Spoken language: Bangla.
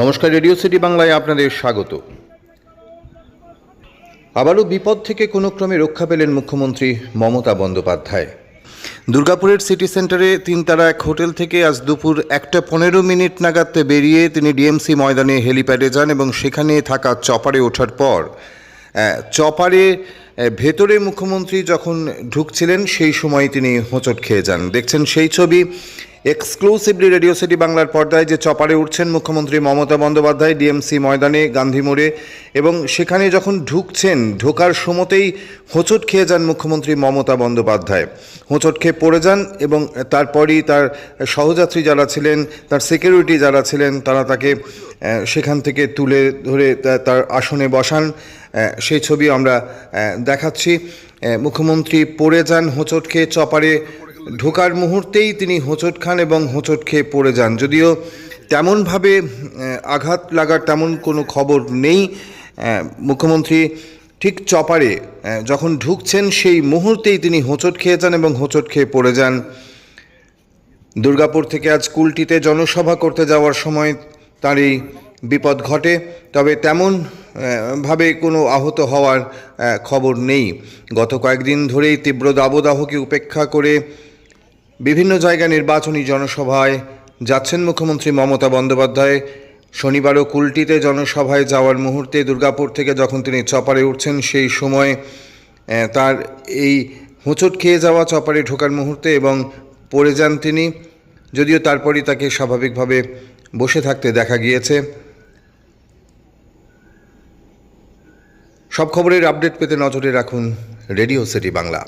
নমস্কার, রেডিও সিটি বাংলায় আপনাদের স্বাগত। আবারও বিপদ থেকে কোনো ক্রমে রক্ষা পেলেন মুখ্যমন্ত্রী মমতা বন্দ্যোপাধ্যায়। দুর্গাপুরের সিটি সেন্টারে তিনতারা এক হোটেল থেকে আজ দুপুর একটা পনেরো মিনিট নাগাদ বেরিয়ে তিনি ডিএমসি ময়দানে হেলিপ্যাডে যান এবং সেখানে থাকা চপারে ওঠার পর চপারে ভেতরে মুখ্যমন্ত্রী যখন ঢুকছিলেন সেই সময় তিনি হোঁচট খেয়ে যান। দেখছেন সেই ছবি এক্সক্লুসিভলি রেডিও সিটি বাংলার পর্দায় যে চপারে উঠছেন মুখ্যমন্ত্রী মমতা বন্দ্যোপাধ্যায় ডিএমসি ময়দানে, গান্ধী মোড়ে, এবং সেখানে যখন ঢুকছেন, ঢোকার সময়তেই হোঁচট খেয়ে যান মুখ্যমন্ত্রী মমতা বন্দ্যোপাধ্যায়। হোঁচট খেয়ে পড়ে যান এবং তারপরই তার সহযাত্রী যারা ছিলেন, তার সিকিউরিটি যারা ছিলেন, তারা তাকে সেখান থেকে তুলে ধরে তার আসনে বসান। সেই ছবি আমরা দেখাচ্ছি। মুখ্যমন্ত্রী পড়ে যান হোঁচট খেয়ে চপারে ঢোকার মুহূর্তেই তিনি হোঁচট খান এবং হোঁচট খেয়ে পড়ে যান। যদিও তেমনভাবে আঘাত লাগার তেমন কোনো খবর নেই। মুখ্যমন্ত্রী ঠিক চপারে যখন ঢুকছেন সেই মুহূর্তেই তিনি হোঁচট খেয়ে যান এবং হোঁচট খেয়ে পড়ে যান। দুর্গাপুর থেকে আজ স্কুলটিতে জনসভা করতে যাওয়ার সময় তার এই বিপদ ঘটে, তবে তেমন ভাবে কোনো আহত হওয়ার খবর নেই। গত কয়েকদিন ধরেই তীব্র দাবদাহকে উপেক্ষা করে বিভিন্ন জায়গায় নির্বাচনী জনসভায় যাচ্ছেন মুখ্যমন্ত্রী মমতা বন্দ্যোপাধ্যায়। শনিবারও কুলটিতে জনসভায় যাওয়ার মুহূর্তে দুর্গাপুর থেকে যখন তিনি চপারে উঠছেন, সেই সময় তার এই হোঁচট খেয়ে যাওয়া চপারে ঢোকার মুহূর্তে এবং পড়ে যান তিনি। যদিও তারপরই তাকে স্বাভাবিকভাবে বসে থাকতে দেখা গিয়েছে। সব খবরের আপডেট পেতে নজরে রাখুন রেডিও সিটি বাংলা।